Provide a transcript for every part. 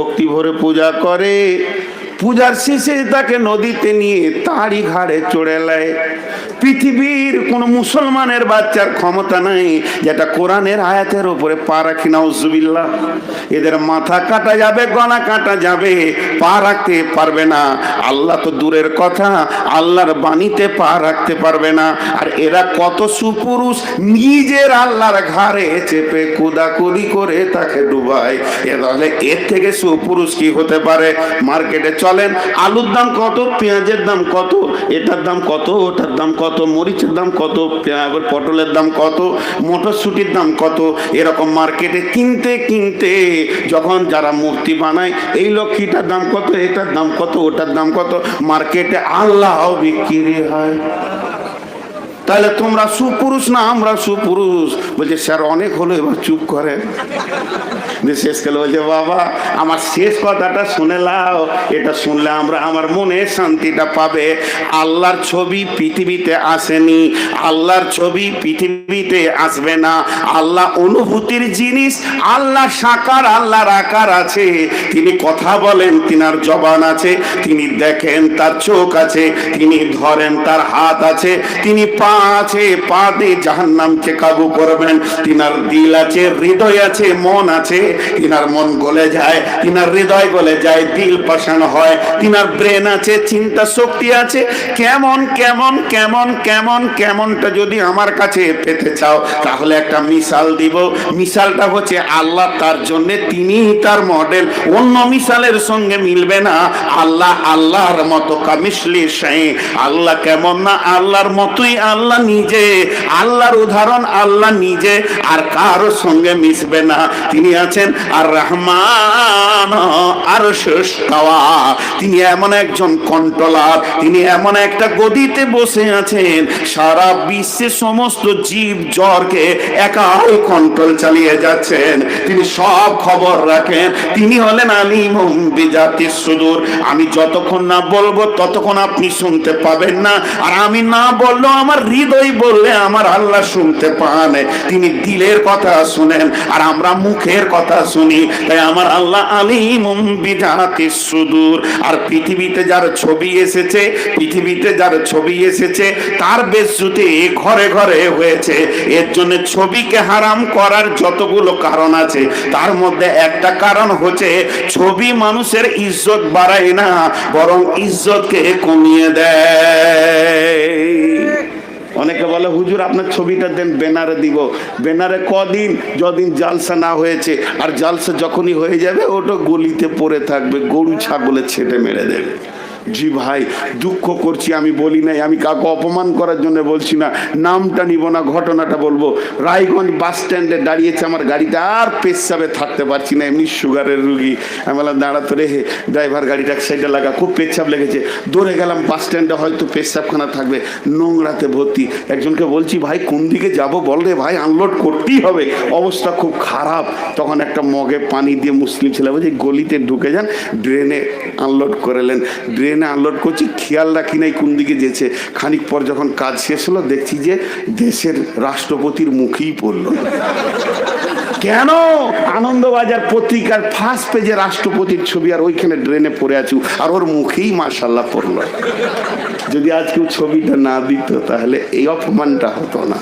ভক্তি ভরে পূজা করে। পূজার শেষে তাকে নদীতে নিয়ে তারই ঘাড়ে চড়ে নেয়। পৃথিবীর কোন মুসলমানের বাচ্চার ক্ষমতা নাই, যেটা কোরআনের আয়াতের উপরে পা রাখি না উজুবিল্লাহ এদের মাথা কাটা যাবে, গলা কাটা যাবে, পা রাখতে পারবে না। আল্লাহ তো দূরের কথা, আল্লাহর বাণীতে পা রাখতে পারবে না। আর এরা কত সুপুরুষ, নিজের আল্লাহর ঘাড়ে চেপে কুদাকুদি করে তাকে ডুবায়। এ তাহলে এর থেকে সুপুরুষ কি হতে পারে? মার্কেটে চলেন আলুর দাম কত পেঁয়াজের দাম কত এটার দাম কত ওটার দাম কত মরিচের দাম কত পটলের দাম কত মটরশুটির দাম কত এরকম মার্কেটে কিনতে কিনতে যখন যারা মূর্তি বানায় এই লক্ষ্মীটার দাম কত এটার দাম কত ওটার দাম কত মার্কেটে আল্লাহ বিক্রি হয় তাহলে তোমরা সুপুরুষ না আমরা সুপুরুষ? বলছে, স্যার, অনেক হলো, এবার চুপ করে শেষ কালে বলছে, বাবা, আমার শেষ কথাটা শুনে লাও এটা শুনলে আমরা, আমার মনে শান্তিটা পাবে। আল্লাহর ছবি পৃথিবীতে আসেনি। আল্লাহর ছবি পৃথিবীতে আসবে না। আল্লাহ অনুভূতির জিনিস আল্লাহ সাকার, আল্লাহর আকার আছে। তিনি কথা বলেন, তিনার জবান আছে। তিনি দেখেন, তার চোখ আছে। তিনি ধরেন, তার হাত আছে। তিনি পা আছে, পা দিয়ে জাহান্নামকে কাবু করবেন। তিনার দিল আছে, হৃদয় আছে, মন আছে। তিনার মন গলে যায়, তিনার হৃদয় গলে যায়, দিল পাশানো হয়। তিনার ব্রেন আছে, চিন্তা শক্তি আছে। কেমন কেমন কেমন কেমন, কেমনটা যদি আমার কাছে পেতে চাও, তাহলে একটা মিসাল দিব। মিসালটা হচ্ছে আল্লাহ তার জন্য, তিনি তার মডেল। অন্য মিসালের সঙ্গে মিলবে না। আল্লাহ আল্লাহর মতো কামিসলি সেই আল্লাহ কেমন না, আল্লাহর মতোই আল্লাহ। নিজে, আল্লাহর উদাহরণ আল্লাহ নিজে, আর কারও সঙ্গে মিশবে না। তিনি আছেন আর রহমান, আর শেষকাওয়া। তিনি এমন একজন কন্ট্রোলার, তিনি এমন একটা গদিতে বসে আছেন। সারা বিশ্বে সমস্ত জীব জ্বরকে একাই কন্ট্রোল চালিয়ে যাচ্ছেন। তিনি সব খবর রাখেন। তিনি হলেন আলিম বিজাতি সুদূর। আমি যতক্ষণ না বলব, ততক্ষণ আপনি শুনতে পাবেন না। আর আমি না বললেও আমার হৃদয় বললে আমার আল্লাহ শুনতে পান। তিনি দিলের কথা শুনেন আর আমরা মুখের কথা শুনি। তাই আমার আল্লাহ আলিম বিজাতি সুদূর। আর পৃথিবীতে যার ছবি এসেছে, পৃথিবীতে যার ছবি এসেছে, তার বেশুতি ঘরে ঘরে হয়েছে। এর জন্য ছবিকে হারাম করার যতগুলো কারণ আছে, তার মধ্যে একটা কারণ হচ্ছে ছবি মানুষের ইজ্জত বাড়ায় না, বরং ইজ্জতকে কমিয়ে দেয়। অনেকে বলে, হুজুর, আপনার ছবিটা দেন, ব্যানারে দিব। ব্যানারে কদিন, যদিন জালসা না হয়েছে, আর জালসা যখনই হয়ে যাবে, ওটা গলিতে পড়ে থাকবে, গরু, ছাগলে ছেটে মেরে দেবে। জি ভাই, দুঃখ করছি, আমি বলি নাই, আমি কাউকে অপমান করার জন্য বলছি না। নামটা নিব না, ঘটনাটা বলব। রায়গঞ্জ বাস স্ট্যান্ডে দাঁড়িয়েছে আমার গাড়িটা আর পেশাবে থাকতে পারছি না, এমনি সুগারের রুগী। আমি বললাম দাঁড়াতো রে, ড্রাইভার গাড়িটা সাইডে লাগা, খুব পেচ্ছাপ লেগেছে। দৌড়ে গেলাম, বাস স্ট্যান্ডে হয়তো পেশাবখানা থাকবে, নোংরাতে ভর্তি। একজনকে বলছি, ভাই, কোন দিকে যাব বল রে ভাই, আনলোড করতেই হবে। অবস্থা খুব খারাপ। তখন একটা মগে পানি দিয়ে মুসলিম ছেলে বলছে গলিতে ঢুকে যান, ড্রেনে আনলোড করেলেন ড্রেনে আনলোড করছি, খেয়াল রাখি নাই কোন দিকে যেছে। খানিক পর যখন কাজ শেষ হলো, দেখছি যে দেশের রাষ্ট্রপতির মুখেই পড়ল। কেন? আনন্দবাজার পত্রিকার ফার্স্ট পেজে রাষ্ট্রপতির ছবি, আর ওইখানে ড্রেনে পড়ে আছু। আর ওর মুখেই মার্শাল্লাহ পড়ল। যদি আজ কেউ ছবিটা না দিত, তাহলে এই অপমানটা হতো না।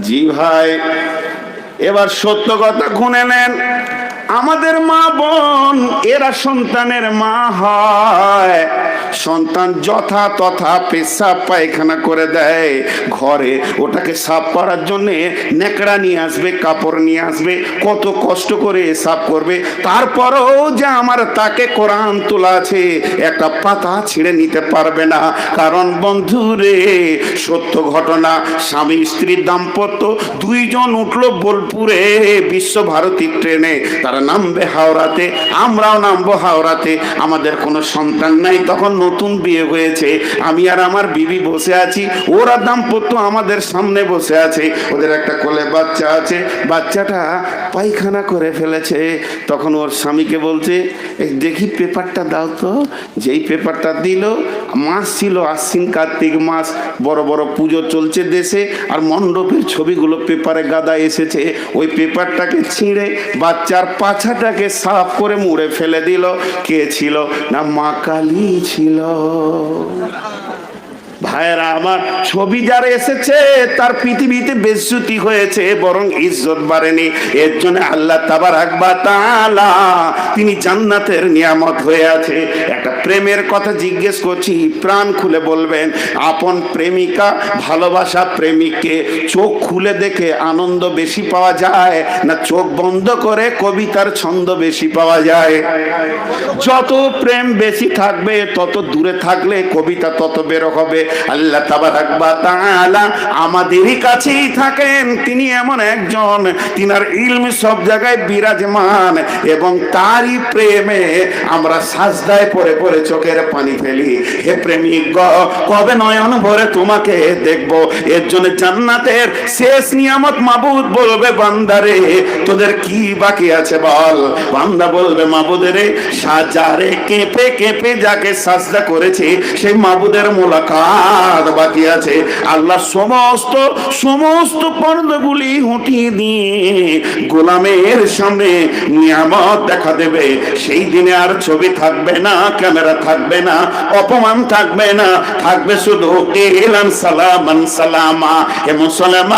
জি ভাই, এবার সত্য কথা খুনে নেন। আমাদের মা বোন, এরা সন্তানের মা হয়। সন্তান যথা তথা পেশাব পায়খানা করে দেয় ঘরে। ওটাকে সাফ করার জন্য নেকড়া নিয়ে আসবে, কাপড় নিয়ে আসবে, কত কষ্ট করে সাফ করবে। তারপরেও যে আমার তাকে কোরআন তোলা আছে, একটা পাতা ছিঁড়ে নিতে পারবে না। কারণ বন্ধুরে সত্য ঘটনা, স্বামী স্ত্রীর দাম্পত্য, দুইজন উঠল বোলপুরে বিশ্বভারতী ট্রেনে। তারা নামবে হাওড়াতে, আমরাও নামবো হাওড়াতে। আমাদের কোনো সন্তান নাই, তখন নতুন বিয়ে হয়েছে। আমি আর আমার বিবি বসে আছি, ওরা দাম্পত্য আমাদের সামনে বসে আছে। ওদের একটা কোলে বাচ্চা আছে, বাচ্চাটা পায়খানা করে ফেলেছে। তখন ওর স্বামীকে বলছে, "এই দেখি পেপারটা দাও তো। যেই পেপারটা দিল, মাস ছিল, আশ্বিন কার্তিক মাস। বড় বড় পুজো চলছে দেশে, আর মণ্ডপের ছবিগুলো পেপারে গাদা এসেছে। ওই পেপারটাকে ছিঁড়ে বাচ্চার পাছাটাকে সাফ করে মুড়ে ফেলে দিল। কে ছিল? না মা কালী ছিল। ভাইরা আমার ছবি যারা এসেছে, তার পৃথিবীতে বেজ্জুতি হয়েছে, বরং ইজ্জত বাড়েনি। এর জন্য আল্লাহ তাবার আকবা তালা তিনি জান্নাতের নিয়ামত হয়ে আছে। একটা প্রেমের কথা জিজ্ঞেস করছি, প্রাণ খুলে বলবেন, আপন প্রেমিকা ভালোবাসা প্রেমিককে চোখ খুলে দেখে আনন্দ বেশি পাওয়া যায় না চোখ বন্ধ করে কবিতার ছন্দ বেশি পাওয়া যায়? যত প্রেম বেশি থাকবে, তত দূরে থাকলে কবিতা তত বেরো হবে। আল্লাহ তাআলা আমাদেরই কাছেই থাকেন। তিনি এমন একজন, তিনার ইলম সব জায়গায় বিরাজমান এবং তারই প্রেমে আমরা সাজদায় পড়ে পড়ে চোখের পানি ফেলি। হে প্রেমিক গ, কবে নয়ন ভরে তোমাকে দেখব? এর জন্য জান্নাতের শেষ নিয়ামত মাবুদ বলবে বান্দারে তোদের কি বাকি আছে বল? বান্দা বলবে মাবুদের সাজারে কেঁপে কেঁপে যাকে সাজদা করেছে, সেই মাবুদের মোলাকাত। বাকি আছে। আল্লাহ সমস্ত সমস্ত পর্দাগুলি হটিয়ে দিয়ে গোলামের সামনে নিয়ামত দেখা দেবে। সেই দিনে আর ছবি থাকবে না, ক্যামেরা থাকবে না, অপমান থাকবে না, থাকবে শুধু এলাম সালামান সালামা। হে মুসলমান,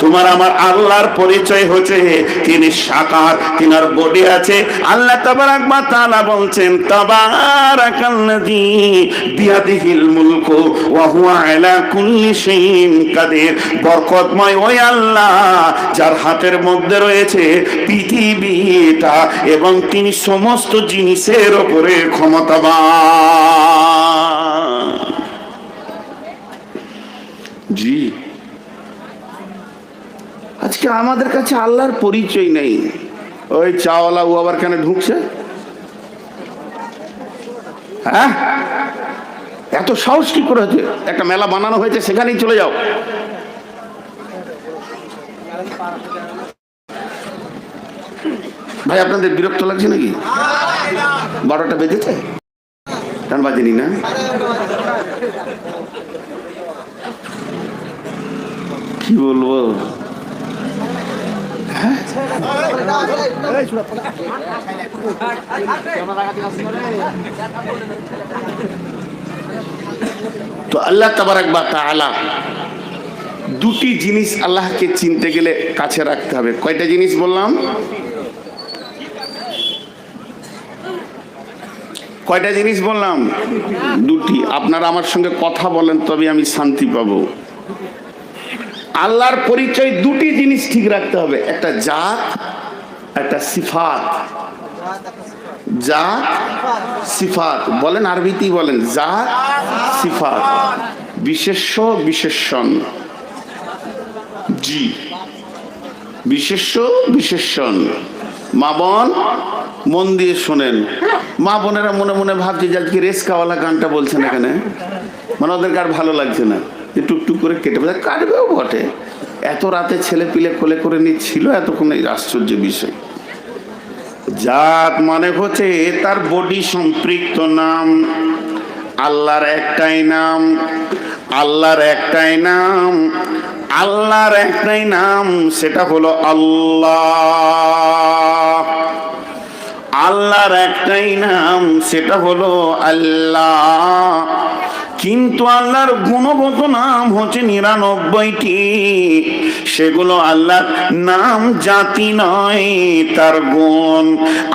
তোমার আমার আল্লাহর পরিচয় হচ্ছে, তিনি সাকার তিনার বডি আছে। আল্লাহ তাবারাক ওয়া তাআলা বলছেন, তাবারাকাল্লাযী বিয়াদিহিল মুলকু ওয়া বরকতময় ওই আল্লাহ যার হাতের মধ্যে রয়েছে পৃথিবীটা এবং তিনি সমস্ত জিনিসের উপরে ক্ষমতাবান। জি। আজকে আমাদের কাছে আল্লাহর পরিচয় নেই। ওই চাওয়ালা ও আবার কেন ঢুকছে? হ্যাঁ? এত সাহস কি করে হচ্ছে একটা মেলা বানানো হয়েছে, সেখানেই চলে যাও। ভাই, আপনাদের বিরক্ত লাগছে নাকি? বারোটা বেজেছে? গান বাজেনি না কি বলব? তো আল্লাহ তাবারাক বা তাআলা দুটি জিনিস আল্লাহকে চিনতে গেলে কাছে রাখতে হবে। কয়টা জিনিস বললাম? কয়টা জিনিস বললাম? দুটি। আপনারা আমার সঙ্গে কথা বলেন, তবে আমি শান্তি পাবো। আল্লাহর পরিচয় দুটি জিনিস ঠিক রাখতে হবে। একটা জাত, একটা সিফাত। জাত, সিফাত। বলেন আরবিতেই বলেন, জাত, সিফাত। বিশেষ্য বিশেষণ জি। বিশেষ্য বিশেষণ মা বোন, মন দিয়ে শোনেন। মা বোনেরা মনে মনে ভাবছে যে আজকে রেসকাওয়ালা গানটা বলছেন এখানে। মানে ওদেরকে আর ভালো লাগছে না। যে টুকটুক করে কেটে কাটবেও বটে। এত রাতে ছেলে পিলে কোলে করে নিচ্ছিল, এতক্ষণ এই আশ্চর্য বিষয়। জাত মানে হচ্ছে তার বডি সম্পৃক্ত নাম। আল্লাহর একটাই নাম, আল্লাহর একটাই নাম, আল্লাহর একটাই নাম, সেটা হলো আল্লাহ। আল্লাহর একটাই নাম, সেটা হলো আল্লাহ। কিন্তু আল্লাহর গুণগত নাম হচ্ছে নিরানব্বইটি। সেগুলো আল্লাহর নাম জাতি নয়, তার গুণ।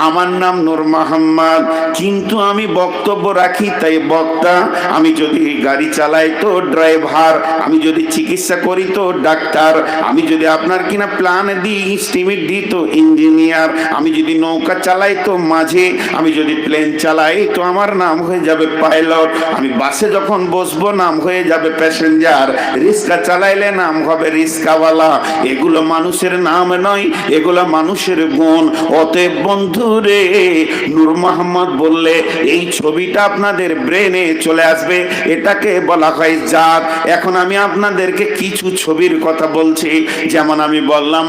আমার নাম নূর মোহাম্মদ, কিন্তু আমি বক্তব্য রাখি, তাই বক্তা, আমি যদি গাড়ি চালাই তো ড্রাইভার, আমি যদি চিকিৎসা করি তো ডাক্তার, আমি যদি আপনার কিনা প্ল্যান দিই স্টিমিট দিই তো ইঞ্জিনিয়ার, আমি যদি নৌকা চালাই তো মাঝে, আমি যদি প্লেন চালাই তো আমার নাম হয়ে যাবে পাইলট, আমি বাসে যখন বসবো নাম হয়ে যাবে প্যাসেঞ্জার, রিক্সা চালাইলে নাম হবে রিক্সাওয়ালা এগুলো মানুষের নাম নয়, এগুলো মানুষের গুণ। অতএব বন্ধুরে নূর মোহাম্মদ বললে, এই ছবিটা আপনাদের ব্রেনে চলে আসবে, এটাকে বলা হয় জাত। এখন আমি আপনাদেরকে কিছু ছবির কথা বলছি, যেমন আমি বললাম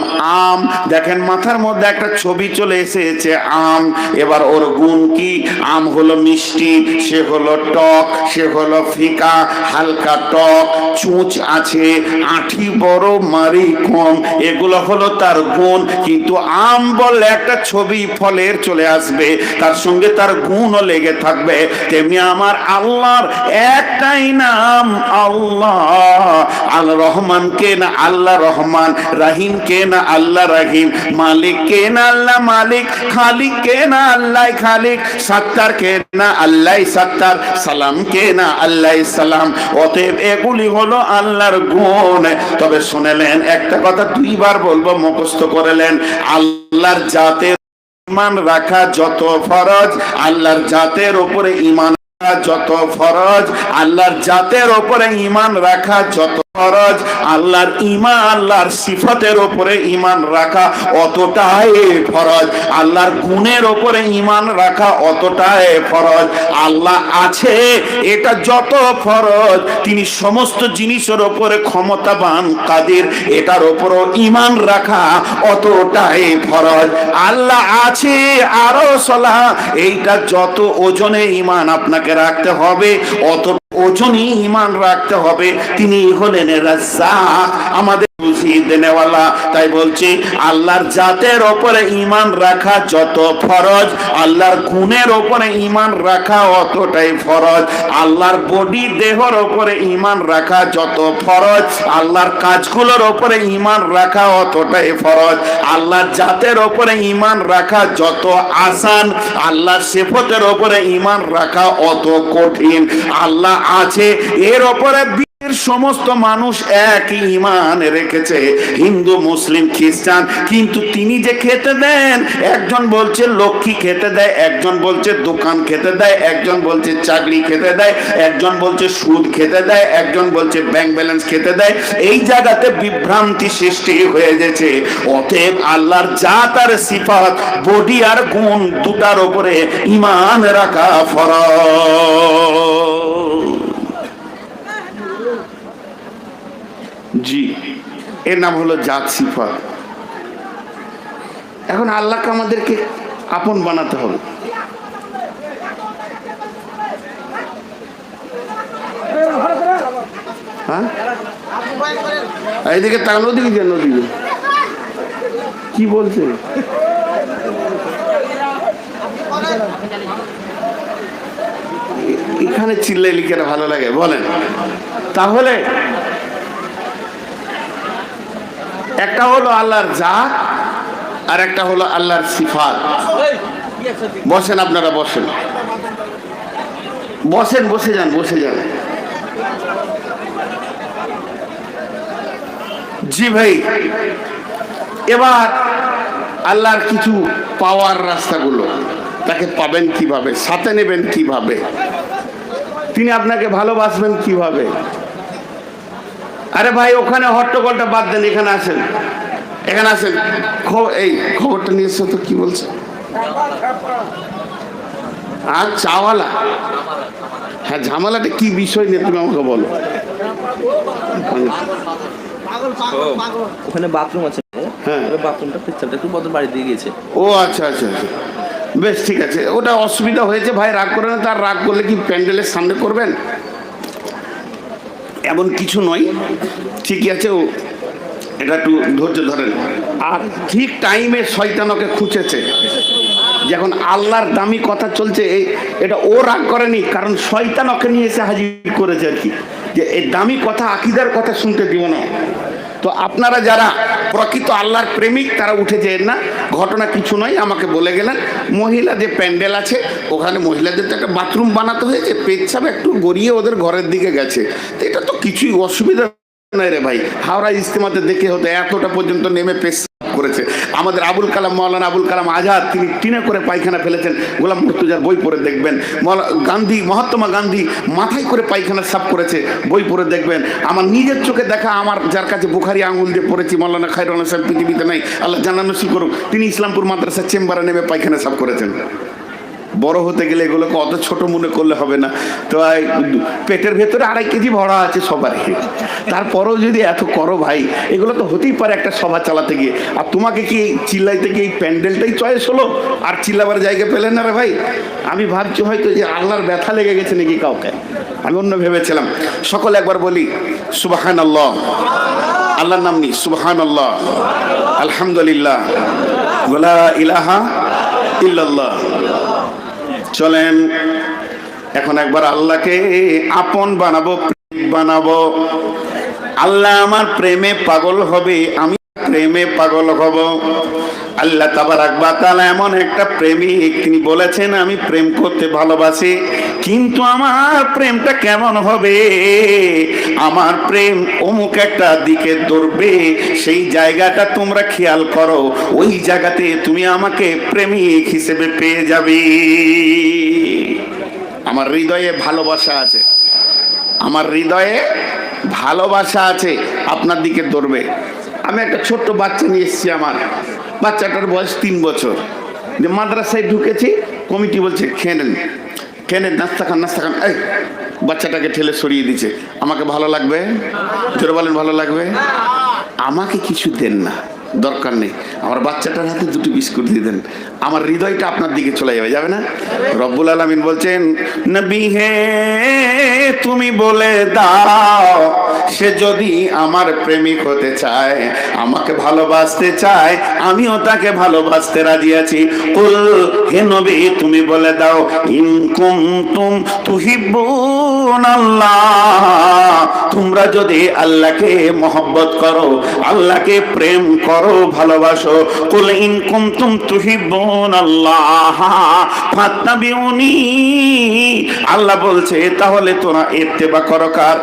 আম। দেখেন, মাথার মধ্যে একটা ছবি চলে এসেছে, আম। এবার ওর গুণ কি? আম হলো মিষ্টি, সে হলো টক, সে হলো ফিকা, হালকা টক, চুঁচ আছে, আঠি বড় মারি আলাইকুম এগুলো হলো তার গুণ। কিন্তু আম বললে একটা ছবি ফলের চলে আসবে, তার সঙ্গে তার গুণও লেগে থাকবে। তেমনি আমার আল্লাহর একটাই নাম আল্লাহ। আল রহমান কে না আল্লাহ রহমান, রাহিম কে না আল্লাহ রাহিম, মালিক কে না আল্লাহ মালিক, খালিক কে না আল্লাহ খালিক, সাত্তার কে না আল্লাহ সাত্তার, সালাম কে না আল্লাহ সালাম। অতএব এগুলি হলো আল্লাহর গুণ। তবে শুনেলেন একটা কথা দুইবার বলব, মুখস্থ করেলেন আল্লাহর জাতের ইমান রাখা যত ফরজ, আল্লাহর জাতের উপরে ইমান যত ফরজ, আল্লাহর জাতের উপরে ইমান রাখা, যত ফরজ, আল্লাহর ইমান আল্লাহর সিফতের উপরে ইমান রাখা, অতটাই ফরজ। আল্লাহর গুণের উপরে ইমান রাখা অতটাই ফরজ। আল্লাহ আছে, এটা যত ফরজ, তিনি সমস্ত জিনিসের ওপরে ক্ষমতাবান কাদের, এটার উপরও ইমান রাখা অতটাই ফরজ। আল্লাহ আছে, আরও সলা এইটা যত ওজনে ইমান আপনাকে রাখতে হবে অত ওজনই ইমান রাখতে হবে। তিনি হলেন আমাদের তাই বলছি, আল্লাহর জাতের ওপরে ইমান রাখা যত ফরজ, আল্লাহর গুণের ওপরে ইমান রাখা অতটাই ফরজ। আল্লাহর বডি দেহর ওপরে ইমান রাখা যত ফরজ, আল্লাহর কাজগুলোর ওপরে ইমান রাখা অতটাই ফরজ। আল্লাহর জাতের ওপরে ইমান রাখা যত আসান, আল্লাহর সেফতের ওপরে ইমান রাখা অত কঠিন। আল্লাহ আছে। এর ওপরে সমস্ত মানুষ একই ইমান রেখেছে। হিন্দু, মুসলিম, খ্রিস্টান, কিন্তু তিনি যে খেতে দেন, একজন বলছে লক্ষ্মী খেতে দেয়, একজন বলছে দোকান খেতে দেয়, একজন বলছে চাকরি খেতে দেয়, একজন বলছে সুদ খেতে দেয়, একজন বলছে ব্যাংক ব্যালেন্স খেতে দেয়। এই জায়গাতে বিভ্রান্তি সৃষ্টি হয়ে গেছে। অতএব আল্লাহর জাত আর সিফাত বডি আর গুণ, দুটার ওপরে ইমান রাখা ফরজ। জি। এর নাম হলো জাত সিফাত। এখন আল্লাহকে আমাদেরকে আপন বানাতে হবে। হ্যাঁ? এইদিকে তাকান যান, ওদিকে। কি বলছে? এখানে চিল্লাই লিখে ভালো লাগে? বলেন। তাহলে একটা হলো আল্লাহর জাত, আর একটা হলো আল্লাহর সিফাত। বসেন আপনারা, বসেন। বসেন, বসে যান বসে যান। জি ভাই, এবার আল্লাহর কিছু পাওয়ার রাস্তাগুলো, তাকে পাবেন কীভাবে, সাথে নেবেন কীভাবে? তিনি আপনাকে ভালোবাসবেন কীভাবে? আরে ভাই ওখানে হট্টগোলটা বাদ দেন এখানে আসেন। এখানে আসেন। এই খবরটা নিয়ে এসছো তো কি বলছে? আর চাওয়ালা? হ্যাঁ ঝামেলাটা কি বিষয় নিয়ে তুমি আমাকে বলো। ওখানে বাথরুম আছে। হ্যাঁ। বাথরুমটা একটু বদল বাড়ি দিয়ে গিয়েছে। ও আচ্ছা আচ্ছা আচ্ছা। বেশ ঠিক আছে। ওটা অসুবিধা হয়েছে ভাই রাগ করে না? তার রাগ করলে কি প্যান্ডেলের সামনে করবেন? এমন কিছু নয়। ঠিকই আছে, ও এটা একটু ধৈর্য ধরেন। আর ঠিক টাইমে শয়তানকে খুঁজেছে। যখন আল্লাহর দামি কথা চলছে এটা ও রাগ করেনি, কারণ শয়তান ওকে নিয়ে এসে হাজির করেছে আর কি। যে এই দামি কথা, আকিদার কথা শুনতে দিব না। তো আপনারা যারা প্রকৃত আল্লাহর প্রেমিক, তারা উঠে যেন না। ঘটনা কিছু নয়, আমাকে বলে গেলেন, মহিলা যে প্যান্ডেল আছে, ওখানে মহিলাদের তো একটা বাথরুম বানাতে হয়েছে, পেচ্ছাপ একটু গড়িয়ে ওদের ঘরের দিকে গেছে। তো এটা তো কিছুই অসুবিধা নাই রে ভাই, হাওড়া ইস্তেমাতে দেখে হতো এতটা পর্যন্ত নেমে পেশ করেছে। আমাদের আবুল কালাম, মৌলানা আবুল কালাম আজাদ, তিনি টিনে করে পায়খানা ফেলেছেন। গোলাম মুর্তুজার বই পড়ে দেখবেন। গান্ধী, মহাত্মা গান্ধী মাথায় করে পায়খানা সাফ করেছে, বই পড়ে দেখবেন। আমার নিজের চোখে দেখা, আমার যার কাছে বুখারি আঙুল দিয়ে পড়েছি, মৌলানা খাইরুল সাহেব পৃথিবীতে নাই। আল্লাহ জানানো করুক। তিনি ইসলামপুর মাদ্রাসা চেম্বারে নেমে পায়খানা সাফ করেছেন। বড় হতে গেলে এগুলোকে অত ছোট মনে করলে হবে না। তো পেটের ভেতরে আড়াই কেজি ভরা আছে সবারই। তারপরেও যদি এত করো ভাই, এগুলো তো হতেই পারে একটা সভা চালাতে গিয়ে। আর তোমাকে কি চিল্লাইতে গিয়ে এই প্যান্ডেলটাই চয়েস হলো? আর চিল্লাবার জায়গা পেলেন না রে ভাই? আমি ভাবছি হয়তো যে আল্লাহর ব্যথা লেগে গেছে নাকি কাউকে। আমি অন্য ভেবেছিলাম। সকল একবার বলি সুবাহান আল্লাহ আল্লাহর নাম নি সুবহান আল্লাহ আলহামদুলিল্লাহ ওলা ইলাহা ইল্লাল্লাহ। চলেন এখন একবার আল্লাহকে আপন বানাবো বানাবো। আল্লাহ আমার প্রেমে পাগল হবে আমি প্রেমে পাগল হব। আল্লাহ তাবারাক বা তাআলা এমন একটা প্রেমিক, তিনি বলেছেন, আমি প্রেম করতে ভালোবাসি, কিন্তু আমার প্রেমটা কেমন হবে? আমার প্রেম অমুক একটা দিকে দৌড়বে সেই জায়গাটা তোমরা খেয়াল করো, ওই জায়গাতে তুমি আমাকে প্রেমিক হিসেবে পেয়ে যাবে। আমার হৃদয়ে ভালোবাসা আছে। আমার হৃদয়ে ভালোবাসা আছে, আপনার দিকে দৌড়বে আমি একটা ছোট্ট বাচ্চা নিয়ে এসেছি আমার। বাচ্চাটার বয়স তিন বছর। যে মাদ্রাসায় ঢুকেছি, কমিটি বলছে, খেয়ে নেন। খেয়ে নেন, নাস্তা খান নাস্তা খান। এই, বাচ্চাটাকে ঠেলে সরিয়ে দিচ্ছে আমাকে ভালো লাগবে? জোর বলেন, ভালো লাগবে? আমাকে কিছু দেন না। দরকার নেই। আমার বাচ্চাটার হাতে দুটো বিস্কুট দিয়ে দেন। আমার হৃদয়টা আপনার দিকে চলে যাবে যাবে না? রব্বুল আলমিন বলছেন, নবী হে, তুমি বলে দাও, সে যদি আমার প্রেমিক হতে চায়, আমাকে ভালোবাসতে চায়, আমিও তাকে ভালোবাসতে রাজি আছি। কুল, হে নবী, তুমি বলে দাও, ইন কুনতুম তুহিব্বুন আল্লাহ তোমরা যদি আল্লাহকে মহব্বত করো, আল্লাহকে প্রেম করো ভালোবাসো। কুল ইন কুনতুম তুহিব্বুন আল্লাহ, ফাত্তাবিউনি। আল্লাহ বলছে, তাহলে তোরা ইত্তেবা করো কার?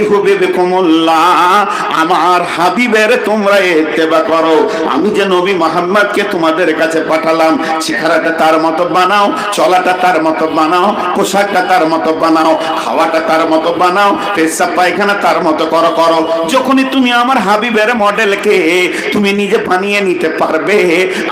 ইহুবিকুমুল্লাহ আমার হাবিবের তোমরা ইত্তেবা করো। আমি যে নবী মোহাম্মদকে তোমাদের কাছে পাঠালাম চেহারাটা তার মতো বানাও, চলাটা তার মতো বানাও, পোশাকটা তার মতো বানাও খাওয়াটা তার মতো বানাও, পেশাব পায়খানা তার মতো করো করো। যখনই তুমি আমার হাবিবের মডেলকে, তুমি নিজে বানিয়ে নিতে পারবে।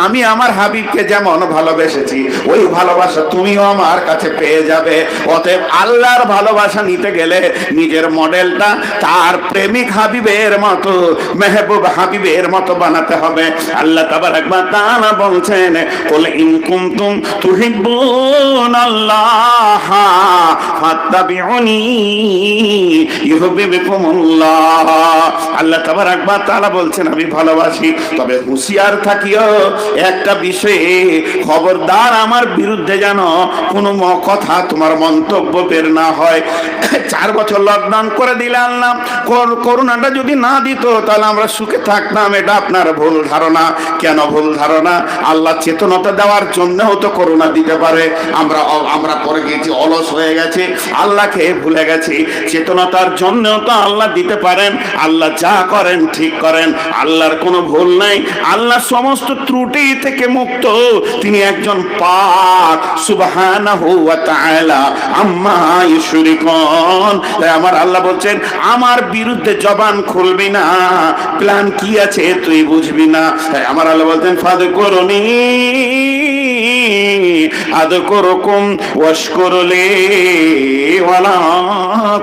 আমি আমার হাবিবকে যেমন ভালোবেসেছি, ওই ভালোবাসা তুমিও আমার কাছে পেয়ে যাবে। অতএব আল্লাহর ভালোবাসা নিতে গেলে নিজের মডেলটা তার প্রেমিক হাবিবের মতো, মেহবুব হাবিবের মতো বানাতে হবে। আল্লাহ তাবার একবার তাআলা বলছেন, কুল ইন কুনতুম তুহিব্বুন আল্লাহ ফাত্তাবিউনি ইউহিব্বুকুমুল্লাহ। আল্লাহ তাবার একবার তারা বলছেন, আমি ভালোবাসি তবে হুঁশিয়ার থাকিও, একটা বিষয়ে খবরদার আমার বিরুদ্ধে যেন কোনো কথা তোমার মন্তব্য বের না হয়। চার বছর লকডাউন করে দিলে আনলাম। কর- করোনাটা যদি না দিত, তাহলে আমরা সুখে থাকতাম, এটা আপনার ভুল ধারণা। কেন ভুল ধারণা? আল্লাহ চেতনতা দেওয়ার জন্যও তো করোনা দিতে পারে। আমরা আমরা পরে গেছি, অলস হয়ে গেছে, আল্লাহকে ভুলে গেছি। চেতনতার জন্যও তো আল্লাহ দিতে পারেন। আল্লাহ যা করেন ঠিক করেন। আল্লাহর কোনো ভুল নাই। আল্লাহ সমস্ত ত্রুটি থেকে মুক্ত। তিনি একজন পাক, সুবহানাহু ওয়া তাআলা। আম্মা ইশরিকুন তাই আমার আল্লাহ বলছেন, আমার বিরুদ্ধে জবান খুলবি না। প্ল্যান কি আছে তুই বুঝবি না। তাই আমার আল্লাহ বলতেন ফাদ করনি আদ করকুম ওয়াশকুরলি ওয়ালা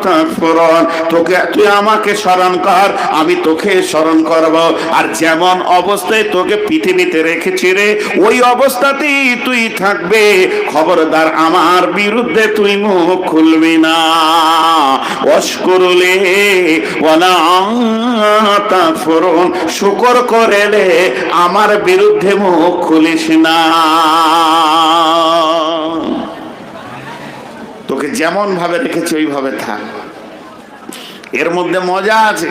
তাকফুরুন। তোকে, তুই আমাকে স্মরণ কর, আমি তোকে স্মরণ করব। আর যেমন অবস্থায় তোকে পৃথিবীতে রেখেছি রে, ওই অবস্থাতেই তুই থাকবে। খবরদার, আমার বিরুদ্ধে তুই মুখ খুলবি না। অস্করলে ওয়ালা তাকফুরুন। শুকর করেলে আমার বিরুদ্ধে মুখ খুলিস না। যেমন ভাবে রেখেছে, ওইভাবে থাক। এর মধ্যে মজা আছে।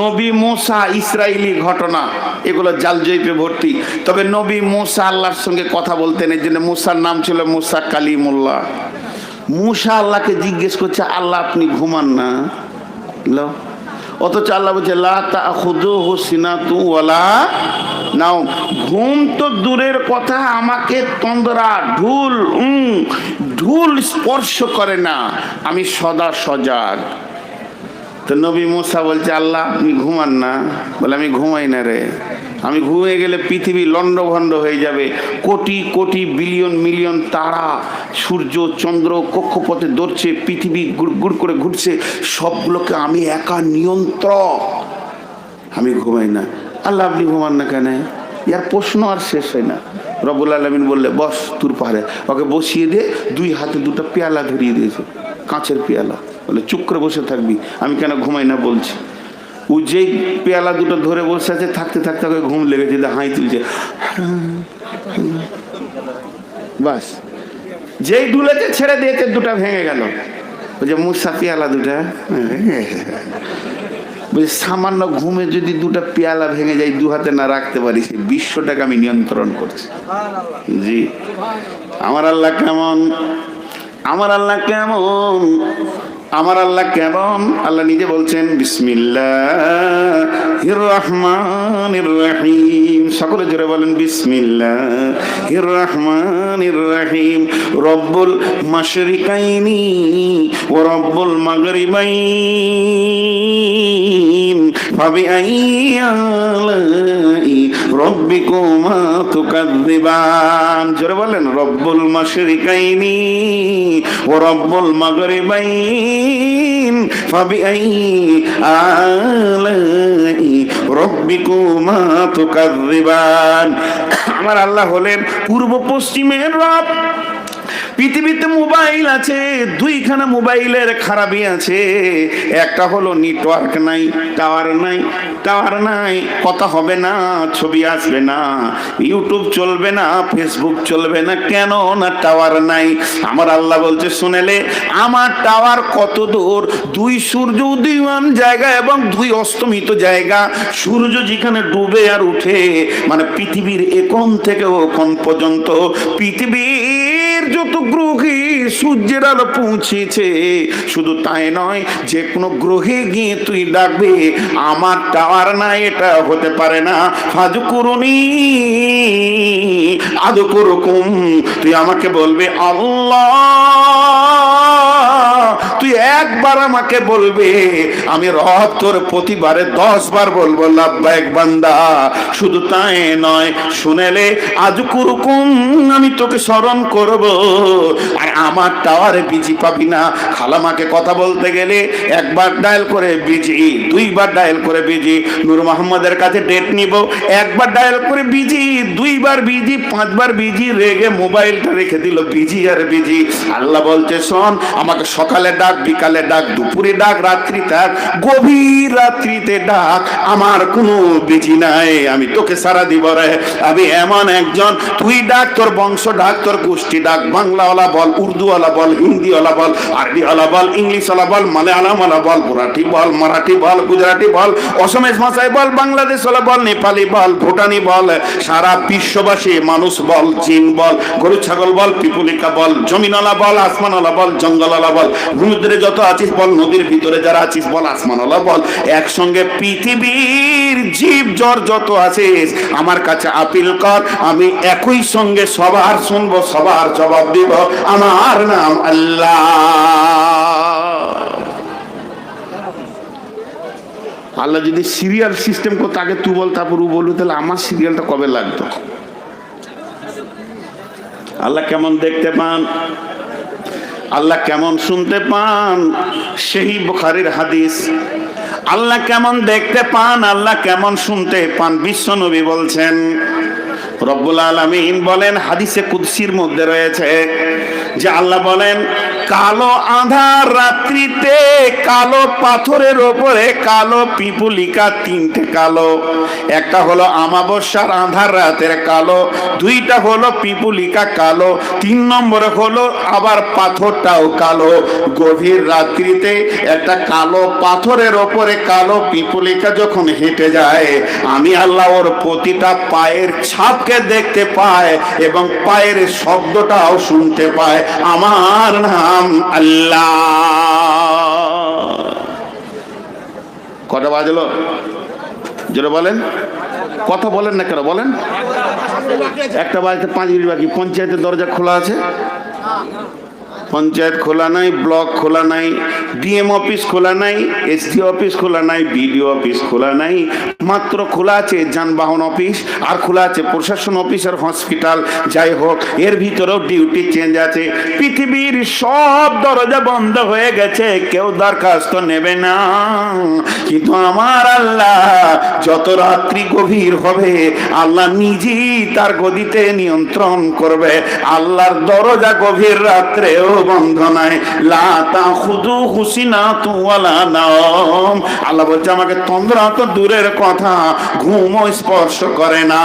নবী মোসা ইসরায়েলি ঘটনা, এগুলো জাল জৈপে ভর্তি। তবে নবী মোসা আল্লাহর সঙ্গে কথা বলতেন এর জন্য মুসার নাম ছিল মুসা কালিমুল্লাহ। মুসা আল্লাহকে জিজ্ঞেস করছে, আল্লাহ, আপনি ঘুমান না? লো। অথচ আল্লাহ বলছে লা তাখুযুহু সিনাতু ওয়ালা নাও ঘুম তো দূরের কথা আমাকে তন্দরা ঢুল উম, ঢুল স্পর্শ করে না আমি সদা সজাগ। তো নবী মোসা বলছে আল্লাহ আপনি ঘুমান না? বলে আমি ঘুমাই না রে। আমি ঘুমিয়ে গেলে পৃথিবী লণ্ডভণ্ড হয়ে যাবে। কোটি কোটি, বিলিয়ন, মিলিয়ন তারা, সূর্য, চন্দ্র, কক্ষপথে দৌড়ছে, পৃথিবী গুড় গুড় করে ঘুরছে, সবগুলোকে আমি একা নিয়ন্ত্রক। আমি ঘুমাই না। আল্লাহ আপনি ঘুমান না কেন? ইয়ার প্রশ্ন আর শেষ হয় না। রবুল আলমিন বললে, বস, তুর পাহাড়ে। ওকে বসিয়ে দিয়ে দুই হাতে দুটো পেয়ালা ধরিয়ে দিয়েছে। কাঁচের পেয়ালা। বলে, চুপ করে বসে থাকবি। আমি কেন ঘুমাই না? বলছি। ও যেই পেয়ালা দুটো ধরে বসে আছে, থাকতে থাকতে ওকে ঘুম লেগেছে হাই তুলছে। বাস। যেই ডুলেছে ছেড়ে দিয়েছে, দুটা ভেঙে গেল। যে মুসা পেয়ালা দুটা বলছে সামান্য ঘুমে যদি দুটা পেয়ালা ভেঙে যায়, দু হাতে না রাখতে পারি, সেই বিশ্বটাকে আমি নিয়ন্ত্রণ করছি। জি। আমার আল্লাহ কেমন? আমার আল্লাহ কেমন? আমার আল্লাহ কেমন আল্লাহ নিজে বলছেন বিসমিল্লাহ রহমান জোরে বলেন বিসমিল্লাহ রহমান রহিম। রব্বুল মাশরিকাইনি ও রব্বুল মাগরিবাইন। তুকাদ্দিবান। জোরে বলেন, রব্বুল মাশরিকাইনি ও রব্বুল ফাবিআই آلاء ربكما تكذبان؟ আমার আল্লাহ হলেন পূর্ব পশ্চিমের রব। পৃথিবীতে মোবাইল আছে, দুইখানা মোবাইলের খারাপই আছে। একটা হলো নেটওয়ার্ক নাই, টাওয়ার নাই টাওয়ার নাই, কথা হবে না, ছবি আসবে না, ইউটিউব চলবে না, ফেসবুক চলবে না, কেন না টাওয়ার নাই? আমার আল্লাহ বলছে শুনেলে আমার টাওয়ার কত দূর? দুই সূর্য উদীয়মান জায়গা এবং দুই অস্তমিত জায়গা। সূর্য যেখানে ডুবে আর উঠে মানে পৃথিবীর একন থেকে ওখন পর্যন্ত পৃথিবীর যত গ্রহে সূর্যের আলো পৌঁছেছে, শুধু তাই নয়, যে কোনো গ্রহে গিয়ে তুই ডাকবে আমার টাওয়ার না এটা হতে পারে না। ফাজু করুনি আদু করুকুম তুই আমাকে বলবে আল্লাহ। তুই একবার আমাকে বলবে, আমি রব তোর প্রতিবারে দশ বার বলব বান্দা। শুধু তাই নয়, শুনেলে আজ কুরুকুম আমি তোকে স্মরণ করব। আর আমার টাওয়ারে বিজি পাবি না। খালামাকে কথা বলতে গেলে একবার ডায়াল করে বিজি, দুইবার ডায়াল করে বিজি। নূর মোহাম্মদের কাছে ডেট নিব, একবার ডায়াল করে বিজি, দুইবার বিজি, পাঁচবার বিজি, রেগে মোবাইলটা রেখে দিল বিজি আর বিজি। আল্লাহ বলছে, শোন, আমাকে সকালে ডাক, বিকালে ডাক, দুপুরে ডাক, রাত্রি ডাক গভীর রাত্রিতে ডাক। আমার কোনো বিজি নাই, আমি তোকে সারা দিব রে। আমি এমন একজন, তুই ডাক, তোর বংশ ডাক, তোর গোষ্ঠী ডাক, বাংলাওয়ালা বল, উর্দুওয়ালা বল, হিন্দিওয়ালা বল, আরবিওয়ালা বল, ইংলিশওয়ালা বল, মালায়ালামওয়ালা বল গুরাঠি বল, মারাঠি বল, গুজরাটি বল অসমেশ ভাষায় বল, বাংলাদেশওয়ালা বল, নেপালি বল, ভুটানি বল, সারা বিশ্ববাসী মানুষ বল জিন বল, গরু, ছাগল বল, পিপুলিকা বল, জমিনওয়ালা বল, আসমানওয়ালা বল, জঙ্গলওয়ালা বল সমুদ্রে যত আছিস বল, নদীর ভিতরে যারা আছিস বল, আসমানওয়ালা বল। একসঙ্গে পৃথিবীর জীব জ্বর যত আছিস, আমার কাছে আপিল কর, আমি একই সঙ্গে সবার শুনব, সবার জবাব দিব, আমার নাম আল্লাহ। আল্লাহ যদি সিরিয়াল সিস্টেম করতো, আগে তুই বল, তারপর ও বলব, তাহলে আমার সিরিয়ালটা কবে লাগতো? আল্লাহ কেমন দেখতে পান? আল্লাহ কেমন শুনতে পান? সেই বুখারির হাদিস। আল্লাহ কেমন দেখতে পান? আল্লাহ কেমন শুনতে পান? বিশ্ব নবী বলছেন রব্বুল আলমিন বলেন, হাদিসে কুদসির মধ্যে রয়েছে যে আল্লাহ বলেন, কালো আধার রাত্রিতে কালো পাথরের ওপরে কালো পিপুলিকা তিনটে কালো। একটা হলো আমাবস্যার আধার রাতের কালো, দুইটা হলো পিপুলিকা কালো, তিন নম্বরে হলো আবার পাথরটাও কালো। গভীর রাত্রিতে একটা কালো পাথরের ওপরে কালো পিপুলিকা যখন হেঁটে যায়, আমি আল্লাহ ওর প্রতিটা পায়ের ছাপকে দেখতে পায় এবং পায়ের শব্দটাও শুনতে পায়। আমার নাম আল্লাহ। কটা বাজলো? যেটা বলেন। কথা বলেন না কেন? বলেন। একটা বাজতে পাঁচ মিনিট বাকি। পঞ্চায়েতের দরজা খোলা আছে? পঞ্চায়েত খোলা নাই, ব্লক খোলা নাই, ডিএম অফিস খোলা নাই, এসডি অফিস খোলা নাই, বিডিও অফিস খোলা নাই, মাত্র খোলা আছে যানবাহন অফিস আর খোলা আছে প্রশাসন অফিস আর হসপিটাল। যাই হোক, এর ভিতরেও ডিউটি চেঞ্জ আছে। পৃথিবীর সব দরজা বন্ধ হয়ে গেছে, কেউ দরখাস্ত নেবে না। কিন্তু আমার আল্লাহ যত রাত্রি গভীর হবে, আল্লাহ নিজেই তার গদিতে নিয়ন্ত্রণ করবে। আল্লাহর দরজা গভীর রাত্রেও বন্ধ নাই লাতা খুদু হুসিনা তুয়ালা নাম আল্লাহ বলছে, আমাকে তন্দ্রা তো দূরের কথা, ঘুমও স্পর্শ করে না।